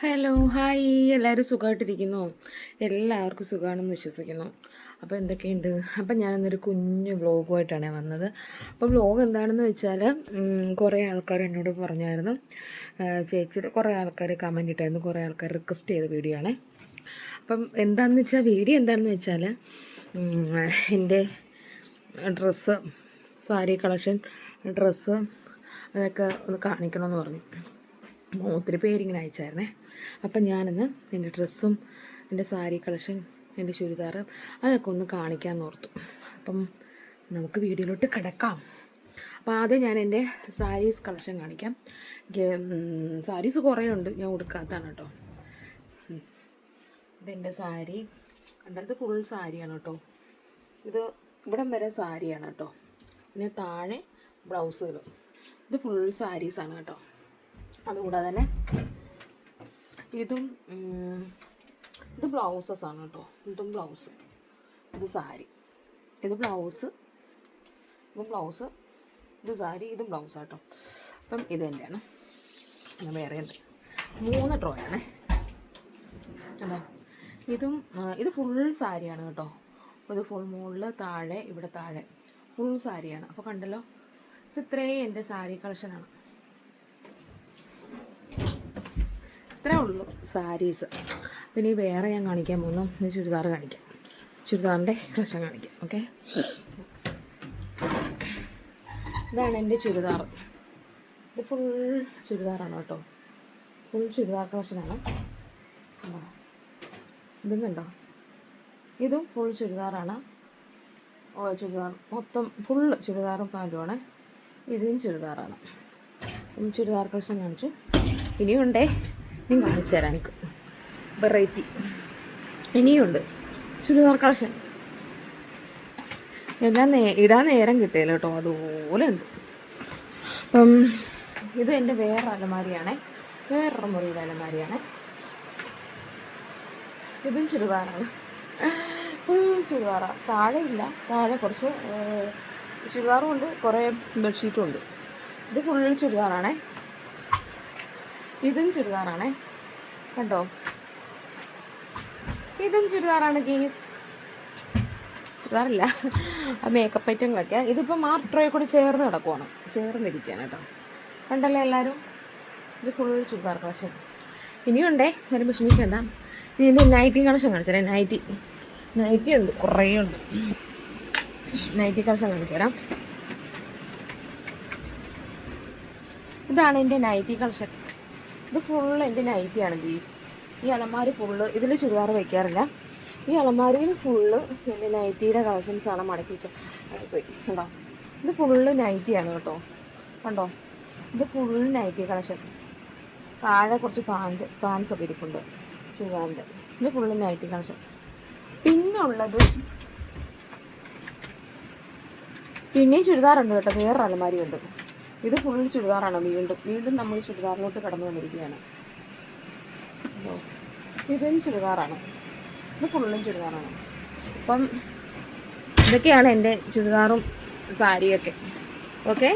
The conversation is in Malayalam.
Hello hi. എല്ലാവരും സുഖമായിട്ടിരിക്കുന്നു? എല്ലാവർക്കും സുഖമാണെന്ന് വിശ്വസിക്കുന്നു. അപ്പോൾ എന്തൊക്കെയുണ്ട്? അപ്പം ഞാനിന്നൊരു കുഞ്ഞു വ്ളോഗുമായിട്ടാണ് വന്നത്. അപ്പോൾ വ്ലോഗ് എന്താണെന്ന് വെച്ചാൽ കുറേ ആൾക്കാർ എന്നോട് പറഞ്ഞായിരുന്നു. ചേച്ചി കുറേ ആൾക്കാർ കമന്റ് ഇട്ടായിരുന്നു. കുറേ ആൾക്കാർ റിക്വസ്റ്റ് ചെയ്ത വീഡിയോ ആണ്. അപ്പം എന്താണെന്ന് വെച്ചാൽ വീഡിയോ എന്താണെന്ന് വെച്ചാൽ എന്റെ ഡ്രസ്സ് സാരി കളക്ഷൻ ഡ്രസ്സ് അതൊക്കെ ഒന്ന് കാണിക്കണമെന്ന് പറഞ്ഞു. ഒത്തിരി പേരിങ്ങനെ അയച്ചായിരുന്നേ. അപ്പം ഞാനിന്ന് എന്റെ ഡ്രസ്സും എന്റെ സാരി കളക്ഷൻ എന്റെ ചുരിദാർ അതൊക്കെ ഒന്ന് കാണിക്കാൻ ഓർത്തു. അപ്പം നമുക്ക് വീഡിയോയിലോട്ട് കിടക്കാം. അപ്പോൾ ആദ്യം ഞാൻ എന്റെ സാരീസ് കളക്ഷൻ കാണിക്കാം. സാരീസ് കുറേ ഉണ്ട് ഞാൻ ഉടുക്കാത്തതാണ് കേട്ടോ. ഇതെന്റെ സാരി. കണ്ട? ഇത് ഫുൾ സാരിയാണ് കേട്ടോ. ഇത് ഇവിടം വരെ സാരിയാണ് കേട്ടോ. പിന്നെ താഴെ ബ്ലൗസുകൾ. ഇത് ഫുൾ സാരീസാണ് കേട്ടോ. അതുകൂടാതെ തന്നെ ഇതും ഇത് ബ്ലൗസസ് ആണ് കേട്ടോ. ഇതും ബ്ലൗസ്. ഇത് സാരി. ഇത് ബ്ലൗസ്. ഇത് ബ്ലൗസ്. ഇത് സാരി. ഇത് ബ്ലൗസ് കേട്ടോ അപ്പം ഇത് തന്നെയാണ്. ഞാൻ വേറെ ഉണ്ട് മൂന്ന് ഡ്രോ ആണേ. അതാ ഇതും ഇത് ഫുൾ സാരിയാണ് കേട്ടോ. ഇത് ഫുൾ മുകളിൽ താഴെ ഇവിടെ താഴെ. ഫുൾ സാരിയാണ്. അപ്പോൾ കണ്ടല്ലോ? ഇത് ഇത്രയും എന്റെ സാരി കളക്ഷനാണ് ഇത്രേ ഉള്ളൂ. സാരീസ്. പിന്നെ വേറെ ഞാൻ കാണിക്കാൻ പോകുന്നു. ഇനി ചുരിദാർ കാണിക്കാം. ചുരിദാറിന്റെ പ്രശ്നം കാണിക്കാം. ഓക്കെ? ഇതാണ് എന്റെ ചുരിദാർ. ഇത് ഫുൾ ചുരിദാറാണ് കേട്ടോ. ഫുൾ ചുരിദാർ കണ്ടോ? ഇതും. കണ്ടോ? ഇതും ഫുൾ ചുരിദാറാണ്. ഓ ചുരിദാർ. മൊത്തം ഫുള്ള് ചുരിദാറും പാന്റുമാണ് ഇതും ചുരിദാറാണ്. ചുരിദാർ കളക്ഷൻ കാണിച്ചു. ഇനിയുണ്ടേ. ഇനിയും കാണിച്ചു തരാം. എനിക്ക് വെറൈറ്റി ഇനിയുണ്ട്. ചുരിദാർ കളക്ഷൻ. എല്ലാം നേ ഇടാൻ നേരം കിട്ടിയല്ലോ കേട്ടോ. അതുപോലെ ഉണ്ട്. അപ്പം ഇത് എന്റെ വേറെ അലമാരിയാണേ. വേറൊരു മുറിയുടെ അലമാരിയാണേ. ഇതും ചുരിദാറാണ്. ഫുൾ ചുരിദാറാണ് താഴെ ഇല്ല. താഴെ കുറച്ച് ചുരിദാറും ഉണ്ട്. കുറേ ബെഡ്ഷീറ്റും ഉണ്ട്. ഇത് ഫുൾ ചുരിദാറാണേ. ഇതും ചുരിദാറാണേ. കണ്ടോ? ഇതും ചുരിദാറാണ് ഗീസ്. ചുരിദാറില്ല. ആ മേക്കപ്പ് ഐറ്റങ്ങളൊക്കെ ഇതിപ്പോൾ മാർട്രോയെ കൂടി ചേർന്ന് കിടക്കുവാണ്. ചേർന്നിരിക്കുകയാണ് കേട്ടോ. കണ്ടല്ലേ എല്ലാവരും? ഇത് ഫുൾ ചുരിദാർ കളക്ഷൻ. ഇനിയുണ്ടേ ഒരു വിഷമിക്കണ്ട. ഇനി എന്റെ നൈറ്റി കളക്ഷൻ കാണിച്ചു നൈറ്റി നൈറ്റി ഉണ്ട്. കുറേ ഉണ്ട്. നൈറ്റി കളക്ഷൻ കാണിച്ചു തരാം ഇതാണ് എന്റെ നൈറ്റി കളക്ഷൻ. ഇത് ഫുള്ള് എന്റെ നൈറ്റിയാണ് ഗീസ് ഈ അലമാരി ഫുള്ള് ഇതിൽ ചുരിദാർ വയ്ക്കാറില്ല ഈ അലമാരിയിൽ ഫുള്ള് എന്റെ നൈറ്റിയുടെ കളക്ഷൻസാണ് മടക്കി വെച്ച പോയി. കണ്ടോ? ഇത് ഫുള്ള് നൈറ്റിയാണ് കേട്ടോ. കണ്ടോ? ഇത് ഫുള്ള് നൈറ്റി കളക്ഷൻ താഴെ കുറച്ച് പാന്റ് പാൻസ് ഒക്കെ ഇരിപ്പുണ്ട്. ചുരിദാറിന്റെ. ഇത് ഫുള്ള് നൈറ്റി കളക്ഷൻ പിന്നുള്ളത് പിന്നെയും ചുരിദാറുണ്ട് കേട്ടോ. വേറൊരു അലമാരി ഉണ്ട് ഇത് ഫുൾ ചുരിദാറാണ്. വീണ്ടും വീണ്ടും നമ്മൾ ചുരിദാറിലോട്ട് കടന്നു വന്നിരിക്കുകയാണ്. ഇതും ചുരിദാറാണ്. ഇത് ഫുള്ളും ചുരിദാറാണ്. അപ്പം ഇതൊക്കെയാണ് എന്റെ ചുരിദാറും സാരിയൊക്കെ. ഓക്കെ